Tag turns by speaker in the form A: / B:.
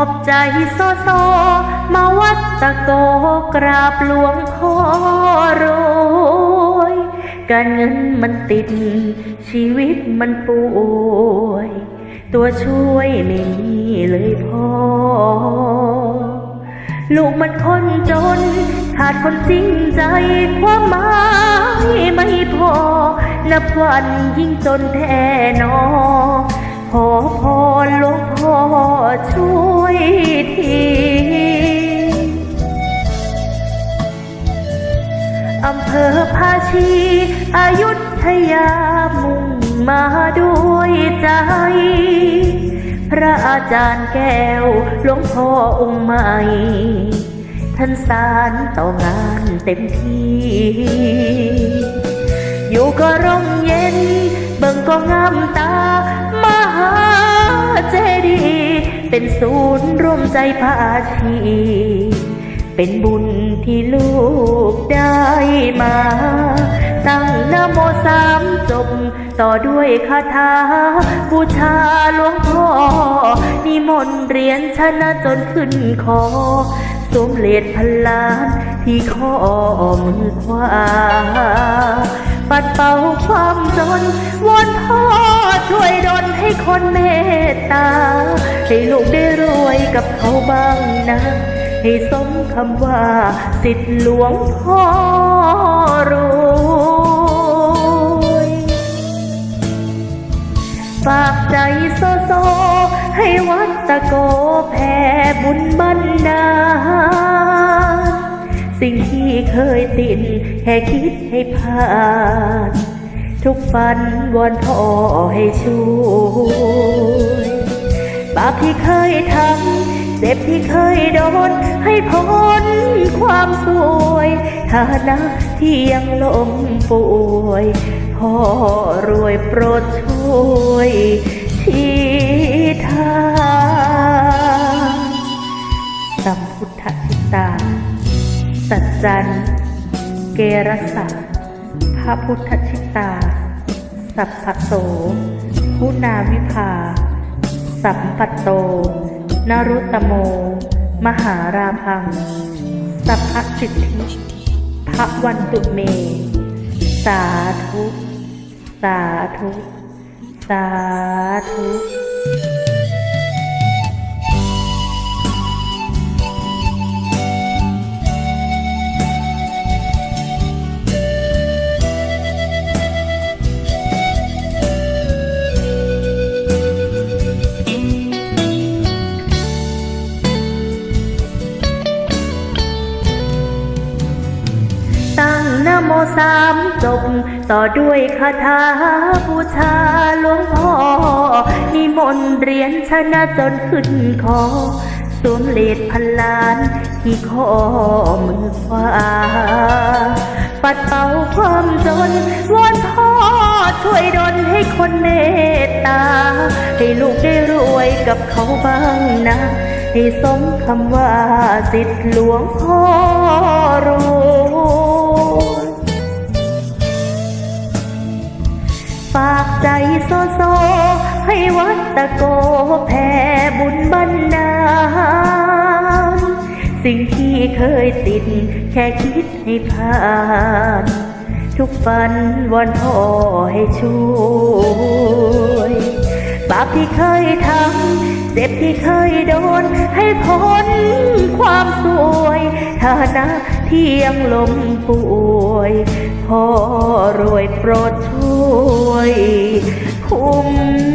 A: โซโซ มาวัดตะโกกราบหลวงพ่อรวยการเงินมันติด ชีวิตมันป่วย ตัวช่วยไม่มีเลยพ่อ ลูกมันคนจน ขาดคนจริงใจความหมายไม่พอ นับวันยิ่งจนแท้นอขอพรหลวงพ่อช่วย อำเภอภาชีอายุทยามุ่งมาด้วยใจ พระอาจารย์แก้วหลวงพ่อองค์ใหม่ ท่านสารต่องานเต็มที่ อยู่ก็ร่มเย็น เบิ่งก็งามตา มหาเจดีย์เป็นศูนย์รวมใจภาชี เป็นบุญที่ลูกได้มา ตั้งนโมสามจบ ต่อด้วยคาถาบูชาหลวงพ่อนิมนต์เรียญชนะจนขึ้นคอสมเหรียญพันล้านที่ข้อมือขวาปัดเป่าความจนวอนพ่อช่วยดลให้คนเมตตา ให้ลูกได้รวยกับเขาบ้างนะ ให้สมคำว่าสิทธิหลวงพ่อรวยฝากใจโซโซ ให้วัดตะโกแผ่บุญบันดาลสิ่งที่เคยติดแค่คิดให้ผ่านทุกฝันวอนพ่อให้ช่วย บาปที่เคยทำ เจ็บที่เคยโดน ให้พ้นความสวยฐานะที่ยังล้มป่วยพ่อรวยโปรดช่วยชี้ทางสัมพุทธทิตา สัจจัน เกรสะพระพุทธชิตา สัพพโส คุณาวิภา สัมปัตโต นรุตโม มหาราพัง สัพพสิทธิพระวันตุเม สาธุ สาธุ สาธุ นะโมสามจบ ต่อด้วยคาถาบูชาหลวงพ่อ นิมนต์เรียญชนะจนขึ้นคอสวมเหรียญพันล้านที่ข้อมือขวา ปัดเป่าความจนวอนพ่อช่วยดลให้คนเมตตา ให้ลูกได้รวยกับเขาบ้างนะ ให้สมคำว่าสิทธิหลวงพ่อรู้ ฝากใจโซโซ ให้วัดตะโกแผ่บุญบันดาลสิ่งที่เคยติด แค่คิดให้ผ่าน ทุกฝันวอนพ่อให้ช่วยบาปที่เคยทำเจ็บที่เคยโดน ให้พ้นความสวยฐานะที่ยังล้มป่วยพ่อรวยโปรดช่วย คุ้ม